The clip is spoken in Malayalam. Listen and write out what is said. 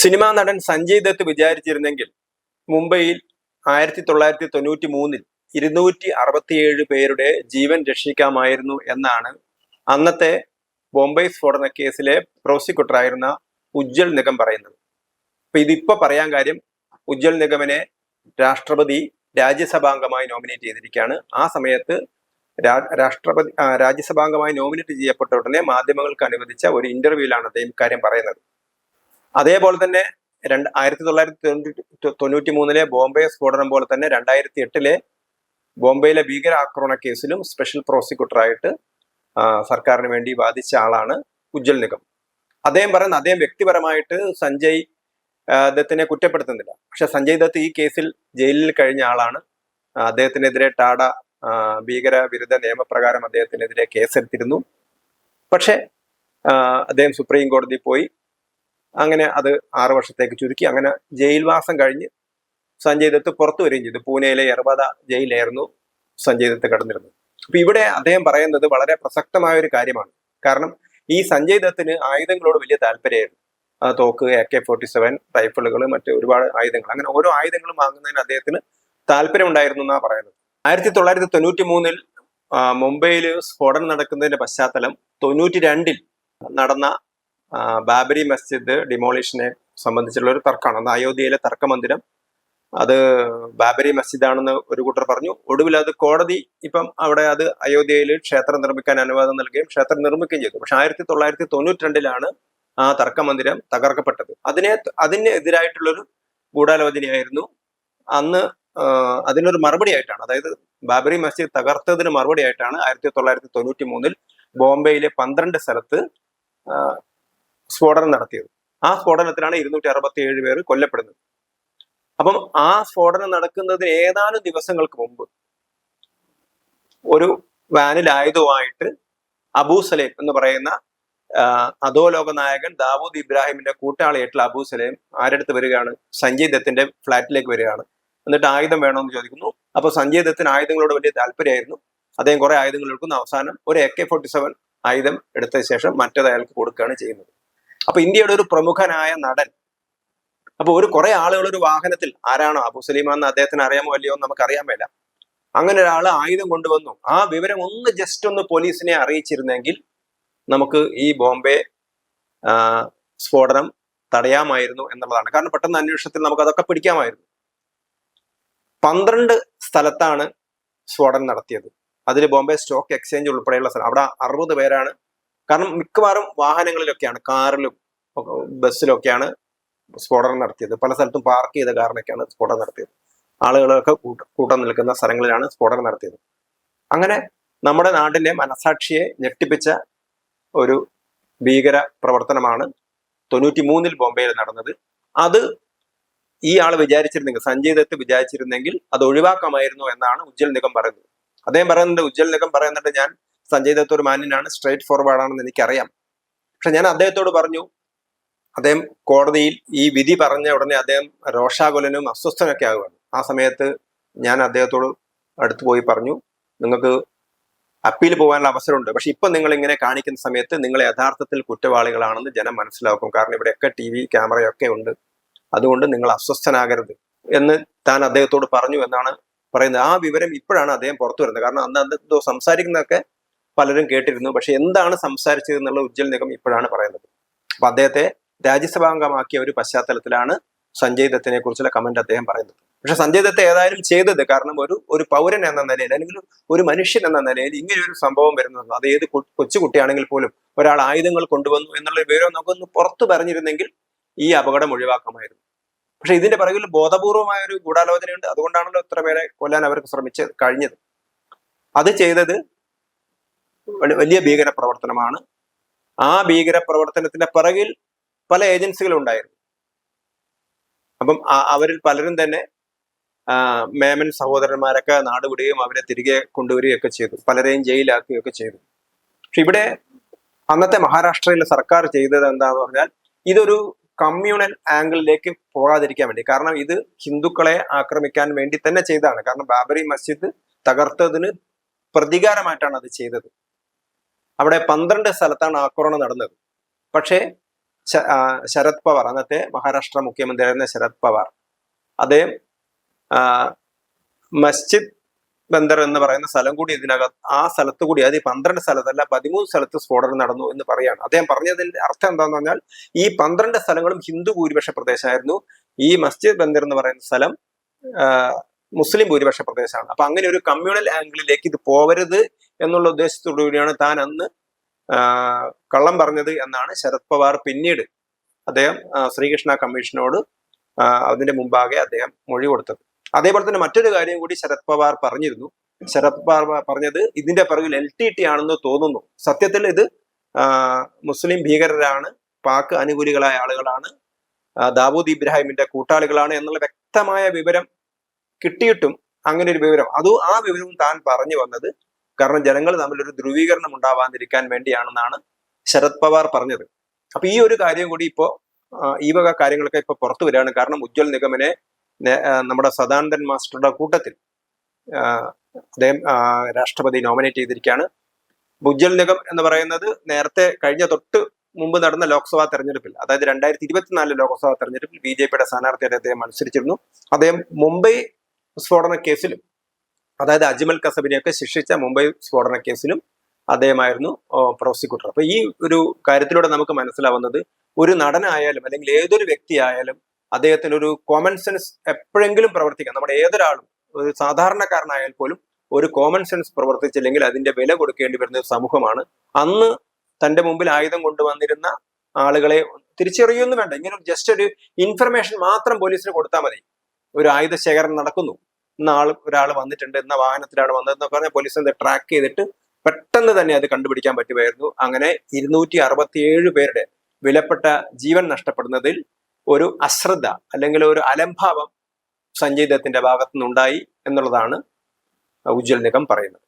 സിനിമാ നടൻ സഞ്ജയ് ദത്ത് വിചാരിച്ചിരുന്നെങ്കിൽ മുംബൈയിൽ ആയിരത്തി തൊള്ളായിരത്തി തൊണ്ണൂറ്റി മൂന്നിൽ ഇരുന്നൂറ്റി അറുപത്തിയേഴ് പേരുടെ ജീവൻ രക്ഷിക്കാമായിരുന്നു എന്നാണ് അന്നത്തെ ബോംബെ സ്ഫോടന കേസിലെ പ്രോസിക്യൂട്ടറായിരുന്ന ഉജ്ജൽ നിഗം പറയുന്നത്. അപ്പൊ ഇതിപ്പോ പറയാൻ കാര്യം ഉജ്ജൽ നിഗമിനെ രാഷ്ട്രപതി രാജ്യസഭാംഗമായി നോമിനേറ്റ് ചെയ്തിരിക്കുകയാണ്. ആ സമയത്ത് രാഷ്ട്രപതി രാജ്യസഭാംഗമായി നോമിനേറ്റ് ചെയ്യപ്പെട്ട ഉടനെ മാധ്യമങ്ങൾക്ക് അനുവദിച്ച ഒരു ഇന്റർവ്യൂവിലാണ് അദ്ദേഹം കാര്യം പറയുന്നത്. അതേപോലെ തന്നെ രണ്ട് ആയിരത്തി തൊള്ളായിരത്തി തൊണ്ണൂറ്റി തൊണ്ണൂറ്റി മൂന്നിലെ ബോംബെ സ്ഫോടനം പോലെ തന്നെ രണ്ടായിരത്തി എട്ടിലെ ബോംബെയിലെ ഭീകരാക്രമണ കേസിലും സ്പെഷ്യൽ പ്രോസിക്യൂട്ടറായിട്ട് സർക്കാരിന് വേണ്ടി വാദിച്ച ആളാണ് ഉജ്ജൽ നിഗം. അദ്ദേഹം പറയുന്ന അദ്ദേഹം വ്യക്തിപരമായിട്ട് സഞ്ജയ് ദത്തിനെ കുറ്റപ്പെടുത്തുന്നില്ല. പക്ഷെ സഞ്ജയ് ദത്ത് ഈ കേസിൽ ജയിലിൽ കഴിഞ്ഞ ആളാണ്. അദ്ദേഹത്തിനെതിരെ ടാഡ ഭീകര വിരുദ്ധ നിയമപ്രകാരം അദ്ദേഹത്തിനെതിരെ കേസെടുത്തിരുന്നു. പക്ഷെ അദ്ദേഹം സുപ്രീം കോടതി പോയി. അങ്ങനെ അത് ആറു വർഷത്തേക്ക് ചുരുക്കി. അങ്ങനെ ജയിൽവാസം കഴിഞ്ഞ് സഞ്ജയ് ദത്ത് പുറത്തു വരികയും ചെയ്തു. പൂനെയിലെ എറുപത ജയിലായിരുന്നു സഞ്ജയ് ദത്ത് കടന്നിരുന്നത്. അപ്പൊ ഇവിടെ അദ്ദേഹം പറയുന്നത് വളരെ പ്രസക്തമായ ഒരു കാര്യമാണ്. കാരണം ഈ സഞ്ജയ് ദത്തിന് ആയുധങ്ങളോട് വലിയ താല്പര്യമായിരുന്നു. തോക്ക് എ കെ ഫോർട്ടി സെവൻ റൈഫിളുകൾ മറ്റ് ഒരുപാട് ആയുധങ്ങൾ അങ്ങനെ ഓരോ ആയുധങ്ങളും വാങ്ങുന്നതിന് അദ്ദേഹത്തിന് താല്പര്യമുണ്ടായിരുന്നു എന്നാണ് പറയുന്നത്. ആയിരത്തി തൊള്ളായിരത്തി തൊണ്ണൂറ്റി മൂന്നിൽ മുംബൈയിൽ സ്ഫോടനം നടക്കുന്നതിന്റെ പശ്ചാത്തലം തൊണ്ണൂറ്റി രണ്ടിൽ നടന്ന ബാബരി മസ്ജിദ് ഡിമോളിഷനെ സംബന്ധിച്ചുള്ള ഒരു തർക്കമാണ്. അന്ന് അയോധ്യയിലെ തർക്കമന്ദിരം അത് ബാബരി മസ്ജിദാണെന്ന് ഒരു കൂട്ടർ പറഞ്ഞു. ഒടുവിൽ അത് കോടതി ഇപ്പം അവിടെ അത് അയോധ്യയിൽ ക്ഷേത്രം നിർമ്മിക്കാൻ അനുവാദം നൽകുകയും ക്ഷേത്രം നിർമ്മിക്കുകയും ചെയ്തു. പക്ഷെ ആയിരത്തി തൊള്ളായിരത്തി തൊണ്ണൂറ്റി രണ്ടിലാണ് ആ തർക്ക മന്ദിരം തകർക്കപ്പെട്ടത്. അതിനെ അതിന് എതിരായിട്ടുള്ളൊരു ഗൂഢാലോചനയായിരുന്നു. അന്ന് അതിനൊരു മറുപടി ആയിട്ടാണ് അതായത് ബാബരി മസ്ജിദ് തകർത്തതിന് മറുപടി ആയിട്ടാണ് ആയിരത്തി തൊള്ളായിരത്തി തൊണ്ണൂറ്റി മൂന്നിൽ ബോംബെയിലെ പന്ത്രണ്ട് സ്ഥലത്ത് സ്ഫോടനം നടത്തിയത്. ആ സ്ഫോടനത്തിലാണ് ഇരുന്നൂറ്റി അറുപത്തി ഏഴ് പേര് കൊല്ലപ്പെടുന്നത്. അപ്പം ആ സ്ഫോടനം നടക്കുന്നതിന് ഏതാനും ദിവസങ്ങൾക്ക് മുമ്പ് ഒരു വാനിൽ ആയുധവുമായിട്ട് അബൂ സലേം എന്ന് പറയുന്ന അധോലോക നായകൻ ദാവൂദ് ഇബ്രാഹിമിന്റെ കൂട്ടാളിയായിട്ടുള്ള അബൂ സലേം ആരടുത്ത് വരികയാണ്? സഞ്ജയ് ദത്തിന്റെ ഫ്ലാറ്റിലേക്ക് വരികയാണ്. എന്നിട്ട് ആയുധം വേണമെന്ന് ചോദിക്കുന്നു. അപ്പൊ സഞ്ജയ് ദത്തിന് ആയുധങ്ങളോട് വലിയ താല്പര്യമായിരുന്നു. അദ്ദേഹം കുറെ ആയുധങ്ങൾ എടുക്കുന്നു. അവസാനം ഒരു എ കെ ഫോർട്ടി സെവൻ ആയുധം എടുത്ത ശേഷം മറ്റേത് അയാൾക്ക് കൊടുക്കുകയാണ് ചെയ്യുന്നത്. അപ്പൊ ഇന്ത്യയുടെ ഒരു പ്രമുഖനായ നടൻ. അപ്പൊ ഒരു കുറെ ആളുകൾ ഒരു വാഹനത്തിൽ ആരാണോ അബു സലീമ എന്ന് അദ്ദേഹത്തിന് അറിയാമോ അല്ലയോ നമുക്ക് അറിയാൻ മേല. അങ്ങനെ ഒരാൾ ആയുധം കൊണ്ടുവന്നു. ആ വിവരം ഒന്ന് ജസ്റ്റ് ഒന്ന് പോലീസിനെ അറിയിച്ചിരുന്നെങ്കിൽ നമുക്ക് ഈ ബോംബെ സ്ഫോടനം തടയാമായിരുന്നു എന്നുള്ളതാണ്. കാരണം പെട്ടെന്ന് അന്വേഷണത്തിൽ നമുക്ക് അതൊക്കെ പിടിക്കാമായിരുന്നു. പന്ത്രണ്ട് സ്ഥലത്താണ് സ്ഫോടനം നടത്തിയത്. അതിൽ ബോംബെ സ്റ്റോക്ക് എക്സ്ചേഞ്ച് ഉൾപ്പെടെയുള്ള സ്ഥലം. അവിടെ അറുപത് പേരാണ് കാരണം മിക്കവാറും വാഹനങ്ങളിലൊക്കെയാണ് കാറിലും ബസ്സിലൊക്കെയാണ് സ്ഫോടനം നടത്തിയത്. പല സ്ഥലത്തും പാർക്ക് ചെയ്ത കാറിനൊക്കെയാണ് സ്ഫോടനം നടത്തിയത്. ആളുകളൊക്കെ കൂട്ട നിൽക്കുന്ന സ്ഥലങ്ങളിലാണ് സ്ഫോടനം നടത്തിയത്. അങ്ങനെ നമ്മുടെ നാടിന്റെ മനസാക്ഷിയെ ഞെട്ടിപ്പിച്ച ഒരു ഭീകര പ്രവർത്തനമാണ് തൊണ്ണൂറ്റി മൂന്നിൽ ബോംബെയിൽ നടന്നത്. അത് ഈ ആൾ വിചാരിച്ചിരുന്നെങ്കിൽ സഞ്ജയ് ദത്ത് വിചാരിച്ചിരുന്നെങ്കിൽ അത് ഒഴിവാക്കാമായിരുന്നു എന്നാണ് ഉജ്ജൽ നിഗം പറയുന്നത്. അദ്ദേഹം പറയുന്നുണ്ട് ഉജ്ജൽ നിഗം പറയുന്നുണ്ട് ഞാൻ സഞ്ജയ് ദത്ത് ഒരു മാന്യനാണ് സ്ട്രേറ്റ് ഫോർവേഡ് ആണെന്ന് എനിക്കറിയാം. പക്ഷെ ഞാൻ അദ്ദേഹത്തോട് പറഞ്ഞു അദ്ദേഹം കോടതിയിൽ ഈ വിധി പറഞ്ഞ ഉടനെ അദ്ദേഹം രോഷാകുലനും അസ്വസ്ഥനൊക്കെ ആകുകയാണ് ആ സമയത്ത് ഞാൻ അദ്ദേഹത്തോട് അടുത്ത് പോയി പറഞ്ഞു നിങ്ങൾക്ക് അപ്പീൽ പോകാനുള്ള അവസരമുണ്ട്. പക്ഷെ ഇപ്പം നിങ്ങൾ ഇങ്ങനെ കാണിക്കുന്ന സമയത്ത് നിങ്ങൾ യഥാർത്ഥത്തിൽ കുറ്റവാളികളാണെന്ന് ജനം മനസ്സിലാക്കും. കാരണം ഇവിടെയൊക്കെ ടി വി ക്യാമറയൊക്കെ ഉണ്ട്. അതുകൊണ്ട് നിങ്ങൾ അസ്വസ്ഥനാകരുത്. എന്ന് താൻ അദ്ദേഹത്തോട് പറഞ്ഞു എന്നാണ് പറയുന്നത്. ആ വിവരം ഇപ്പോഴാണ് അദ്ദേഹം പുറത്തു വരുന്നത്. കാരണം അന്ന് എന്തോ സംസാരിക്കുന്നതൊക്കെ പലരും കേട്ടിരുന്നു. പക്ഷെ എന്താണ് സംസാരിച്ചത് എന്നുള്ള ഉജ്ജ്വൽ നിഗം ഇപ്പോഴാണ് പറയുന്നത്. അപ്പൊ അദ്ദേഹത്തെ രാജ്യസഭാംഗമാക്കിയ ഒരു പശ്ചാത്തലത്തിലാണ് സഞ്ജയ് ദത്തിനെ കുറിച്ചുള്ള കമന്റ് അദ്ദേഹം പറയുന്നത്. പക്ഷെ സഞ്ജയ് ദത്ത് ഏതായാലും ചെയ്തത് കാരണം ഒരു ഒരു പൗരൻ എന്ന നിലയിൽ അല്ലെങ്കിൽ ഒരു മനുഷ്യൻ എന്ന നിലയിൽ ഇങ്ങനെ ഒരു സംഭവം വരുന്നത് അത് ഏത് കൊച്ചുകുട്ടിയാണെങ്കിൽ പോലും ഒരാൾ ആയുധങ്ങൾ കൊണ്ടുവന്നു എന്നുള്ള വിവരം നമുക്കൊന്ന് പുറത്തു പറഞ്ഞിരുന്നെങ്കിൽ ഈ അപകടം ഒഴിവാക്കാമായിരുന്നു. പക്ഷെ ഇതിന്റെ പിറകിൽ ബോധപൂർവമായ ഒരു ഗൂഢാലോചനയുണ്ട്. അതുകൊണ്ടാണല്ലോ ഇത്ര പേരെ കൊല്ലാൻ അവർക്ക് ശ്രമിച്ചത് കഴിഞ്ഞത്. അത് ചെയ്തത് വലിയ ഭീകര പ്രവർത്തനമാണ് ആ ഭീകര പ്രവർത്തനത്തിന്റെ പിറകിൽ പല ഏജൻസികളും ഉണ്ടായിരുന്നു. അപ്പം അവരിൽ പലരും തന്നെ മേമൻ സഹോദരന്മാരൊക്കെ നാടുവിടുകയും അവരെ തിരികെ കൊണ്ടുവരികയൊക്കെ ചെയ്തു. പലരെയും ജയിലാക്കുകയൊക്കെ ചെയ്തു. പക്ഷെ ഇവിടെ അന്നത്തെ മഹാരാഷ്ട്രയിലെ സർക്കാർ ചെയ്തത് എന്താന്ന് പറഞ്ഞാൽ ഇതൊരു കമ്മ്യൂണൽ ആംഗിളിലേക്ക് പോകാതിരിക്കാൻ വേണ്ടി. കാരണം ഇത് ഹിന്ദുക്കളെ ആക്രമിക്കാൻ വേണ്ടി തന്നെ ചെയ്തതാണ്. കാരണം ബാബറി മസ്ജിദ് തകർത്തതിന് പ്രതികാരമായിട്ടാണ് അത് ചെയ്തത്. അവിടെ പന്ത്രണ്ട് സ്ഥലത്താണ് ആക്രമണം നടന്നത്. പക്ഷേ ശരത് പവാർ അന്നത്തെ മഹാരാഷ്ട്ര മുഖ്യമന്ത്രിയായിരുന്ന ശരത് പവാർ അദ്ദേഹം മസ്ജിദ് ബന്ദർ എന്ന് പറയുന്ന സ്ഥലം കൂടി ഇതിനകത്ത് ആ സ്ഥലത്ത് കൂടി അത് ഈ പന്ത്രണ്ട് സ്ഥലത്തല്ല പതിമൂന്ന് സ്ഥലത്ത് സ്ഫോടനം നടന്നു എന്ന് പറയാണ്. അദ്ദേഹം പറഞ്ഞതിന്റെ അർത്ഥം എന്താന്ന് പറഞ്ഞാൽ ഈ പന്ത്രണ്ട് സ്ഥലങ്ങളും ഹിന്ദു ഭൂരിപക്ഷ പ്രദേശമായിരുന്നു. ഈ മസ്ജിദ് ബന്ദർ എന്ന് പറയുന്ന സ്ഥലം മുസ്ലിം ഭൂരിപക്ഷ പ്രദേശമാണ്. അപ്പൊ അങ്ങനെ ഒരു കമ്മ്യൂണൽ ആംഗിളിലേക്ക് ഇത് പോവരുത് എന്നുള്ള ഉദ്ദേശത്തോടു കൂടിയാണ് താൻ അന്ന് കള്ളം പറഞ്ഞത് എന്നാണ് ശരത് പവാർ പിന്നീട് അദ്ദേഹം ശ്രീകൃഷ്ണ കമ്മീഷനോട് അതിന്റെ മുമ്പാകെ അദ്ദേഹം മൊഴി കൊടുത്തത്. അതേപോലെ തന്നെ മറ്റൊരു കാര്യം കൂടി ശരത് പവാർ പറഞ്ഞിരുന്നു. ശരത് പവാർ പറഞ്ഞത് ഇതിന്റെ പിറകിൽ എൽ ടി ടി ആണെന്ന് തോന്നുന്നു. സത്യത്തിൽ ഇത് മുസ്ലിം ഭീകരരാണ് പാക് അനുകൂലികളായ ആളുകളാണ് ദാവൂദ് ഇബ്രാഹിമിന്റെ കൂട്ടാളികളാണ് എന്നുള്ള വ്യക്തമായ വിവരം കിട്ടിയിട്ടും അങ്ങനെ ഒരു വിവരം. അതും ആ വിവരവും താൻ പറഞ്ഞു വന്നത് കാരണം ജനങ്ങൾ തമ്മിലൊരു ധ്രുവീകരണം ഉണ്ടാവാതിരിക്കാൻ വേണ്ടിയാണെന്നാണ് ശരത് പവാർ പറഞ്ഞത്. അപ്പൊ ഈ ഒരു കാര്യം കൂടി ഇപ്പോ ഈ വക കാര്യങ്ങളൊക്കെ ഇപ്പൊ പുറത്തു വരികയാണ്. കാരണം ഉജ്ജ്വൽ നിഗമനെ നമ്മുടെ സദാനന്ദൻ മാസ്റ്ററുടെ കൂട്ടത്തിൽ അദ്ദേഹം രാഷ്ട്രപതി നോമിനേറ്റ് ചെയ്തിരിക്കുകയാണ്. ഉജ്ജ്വൽ നിഗം എന്ന് പറയുന്നത് നേരത്തെ കഴിഞ്ഞ തൊട്ട് മുമ്പ് നടന്ന ലോക്സഭാ തെരഞ്ഞെടുപ്പിൽ അതായത് രണ്ടായിരത്തി ഇരുപത്തിനാലിലെ ലോക്സഭാ തെരഞ്ഞെടുപ്പിൽ ബി ജെ പിയുടെ സ്ഥാനാർത്ഥിയായിട്ട് അദ്ദേഹം മത്സരിച്ചിരുന്നു. അദ്ദേഹം മുംബൈ സ്ഫോടന കേസിലും അതായത് അജ്മൽ കസബിനെയൊക്കെ ശിക്ഷിച്ച മുംബൈ സ്ഫോടന കേസിലും അദ്ദേഹമായിരുന്നു പ്രോസിക്യൂട്ടർ. അപ്പൊ ഈ ഒരു കാര്യത്തിലൂടെ നമുക്ക് മനസ്സിലാവുന്നത് ഒരു നടനായാലും അല്ലെങ്കിൽ ഏതൊരു വ്യക്തിയായാലും അദ്ദേഹത്തിന് ഒരു കോമൺ സെൻസ് എപ്പോഴെങ്കിലും പ്രവർത്തിക്കാം. നമ്മുടെ ഏതൊരാളും ഒരു സാധാരണക്കാരനായാൽ പോലും ഒരു കോമൺ സെൻസ് പ്രവർത്തിച്ചില്ലെങ്കിൽ അതിന്റെ വില കൊടുക്കേണ്ടി വരുന്ന ഒരു സമൂഹമാണ്. അന്ന് തന്റെ മുമ്പിൽ ആയുധം കൊണ്ടുവന്നിരുന്ന ആളുകളെ തിരിച്ചറിയൊന്നും വേണ്ട. ഇങ്ങനെ ജസ്റ്റ് ഒരു ഇൻഫർമേഷൻ മാത്രം പോലീസിന് കൊടുത്താൽ മതി. ഒരു ആയുധ ശേഖരണം നടക്കുന്നു. ഇന്ന ആൾ ഒരാൾ വന്നിട്ടുണ്ട് എന്ന വാഹനത്തിലാണ് വന്നതെന്ന് പറഞ്ഞാൽ പോലീസ് അത് ട്രാക്ക് ചെയ്തിട്ട് പെട്ടെന്ന് തന്നെ അത് കണ്ടുപിടിക്കാൻ പറ്റുമായിരുന്നു. അങ്ങനെ ഇരുന്നൂറ്റി അറുപത്തിയേഴ് പേരുടെ വിലപ്പെട്ട ജീവൻ നഷ്ടപ്പെടുന്നതിൽ ഒരു അശ്രദ്ധ അല്ലെങ്കിൽ ഒരു അലംഭാവം സഞ്ജയ് ദത്തിന്റെ ഭാഗത്തുനിന്നുണ്ടായി എന്നുള്ളതാണ് ഉജ്ജ്വൽ നിഗം പറയുന്നത്.